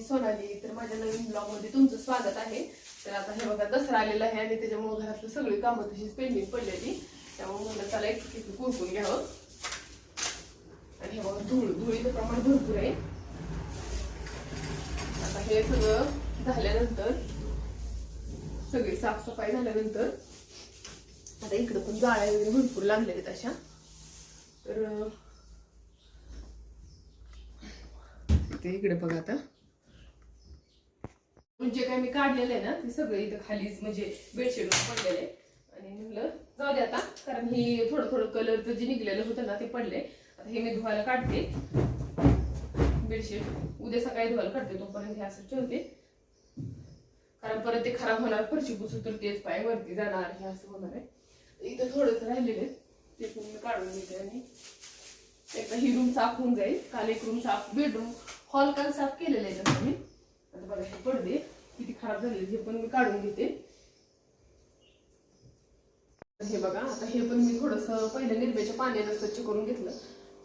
मी सोनाली तर माझ्या नवीन ब्लॉगमध्ये तुमचं स्वागत आहे. तर आता हे बघा दसरा आलेला आहे आणि त्याच्यामुळे घरातलं सगळी कामं तशीच पेंडिंग पडलेली. त्यामुळे म्हणलं त्याला एक तिथे कुरकून घ्यावं. आणि हे बघा धूळ धुळीचं प्रमाण भरपूर आहे. आता हे सगळं झाल्यानंतर सगळी साफसफाई झाल्यानंतर आता इकडं पण जाळ्या वगैरे भरपूर लागलेल्या आहेत अशा. तर ते इकडे बघा आता. जे काय मी काढलेलं आहे ना ते सगळं इथं खालीच म्हणजे बेडशीट पडलेलं आहे. आणि म्हणलं जाऊ दे आता कारण हे थोडं थोडं कलरचं जे निघलेलं होतं ना ते पडले आता हे मी धुवायला काढते. बेडशीट. उद्या सकाळी धुवायला काढते तोपर्यंत हे असं ठेवते. कारण परत ते खराब होणार फरशी पुसू तर तेच पाय वरती जाणार हे असं होणार आहे. इथं थोडंसं राहिलेलं आहे. ते पण मी काढून घेते आणि एकदा ही रूम साफ होऊन जाईल. काल एक रूम साफ बेडरूम हॉल काल साफ केलेला आहे तसं मी बघा हे पडदे किती खराब झाले हे पण मी काढून घेते. हे बघा आता हे पण मी थोडस पहिलं निर्म्याच्या पाण्यानं स्वच्छ करून घेतलं.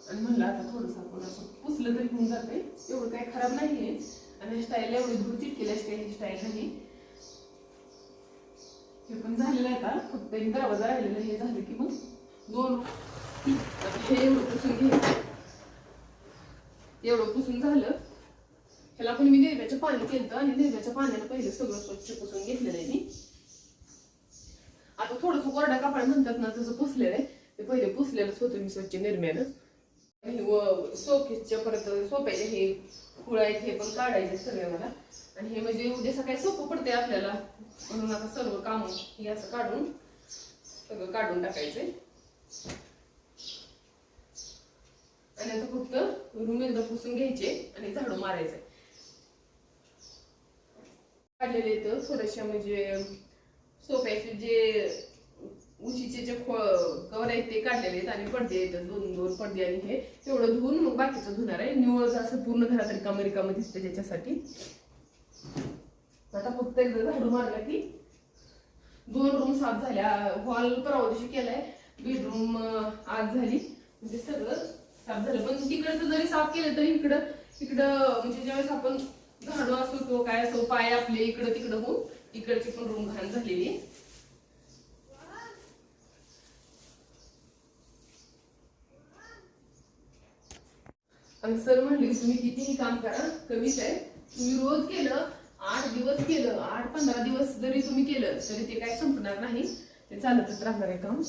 आणि म्हणलं आता थोडंसं आपण असं पुसलं तरी होऊन जाते एवढं काही खराब नाहीये. आणि स्टाईल एवढी धूळ चिटकेल्याच काही स्टाईल नाही हे पण झालेलं आहे आता. फक्त एक दरवाजा राहिलेला हे झालं की मग दोन हे एवढं पुसून घ्यायचं. एवढं पुसून झालं. ह्याला पण मी निर्व्याचं पाणी केलं आणि निर्व्याच्या पाण्याला पहिलं सगळं स्वच्छ पुसून घेतलेलं आहे मी. आता थोडस कोरडा कापड म्हणतात ना तसं पुसलेलं आहे ते पहिले पुसलेलंच होतं मी स्वच्छ निर्म्यानं आणि व परत सोप्याचे हे खुळ आहेत हे पण काढायचे सगळे मला. आणि हे म्हणजे उद्या सकाळी सोपं पडते आपल्याला. म्हणून आता सर्व काम हे असं काढून सगळं काढून टाकायचंय. आणि आता फक्त रूम एकदा पुसून घ्यायचे आणि झाडू मारायचे काढलेलं येतं थोड्याशा म्हणजे सोप्याचे जे उशीचे जे कवर आहेत ते काढलेले आहेत आणि पडदे आहेत दोन दोन पडदे आणि हे. एवढं धुवून मग बाकीचं धुणार आहे. निवळ असं पूर्ण घरात रिकामं रिकामं दिसते त्याच्यासाठी. आता फक्त एकदा झाडू मारला की दोन रूम साफ झाल्या. हॉल परवा दिवशी केलाय. बेडरूम आज झाली. म्हणजे सगळं साफ झालं. पण तिकडचं जरी साफ केलं तरी इकडं इकडं म्हणजे ज्यावेळेस आपण झाडू असो तो काय असो पाय आपले इकडं तिकडं होऊन इकडची पण रूम घाण झालेली आणि सर म्हणले तुम्ही कितीही काम करा कमीच आहे. तुम्ही रोज केलं आठ दिवस केलं आठ पंधरा दिवस जरी तुम्ही केलं तरी ते काय संपणार नाही. ते चालतच राहणार आहे काम.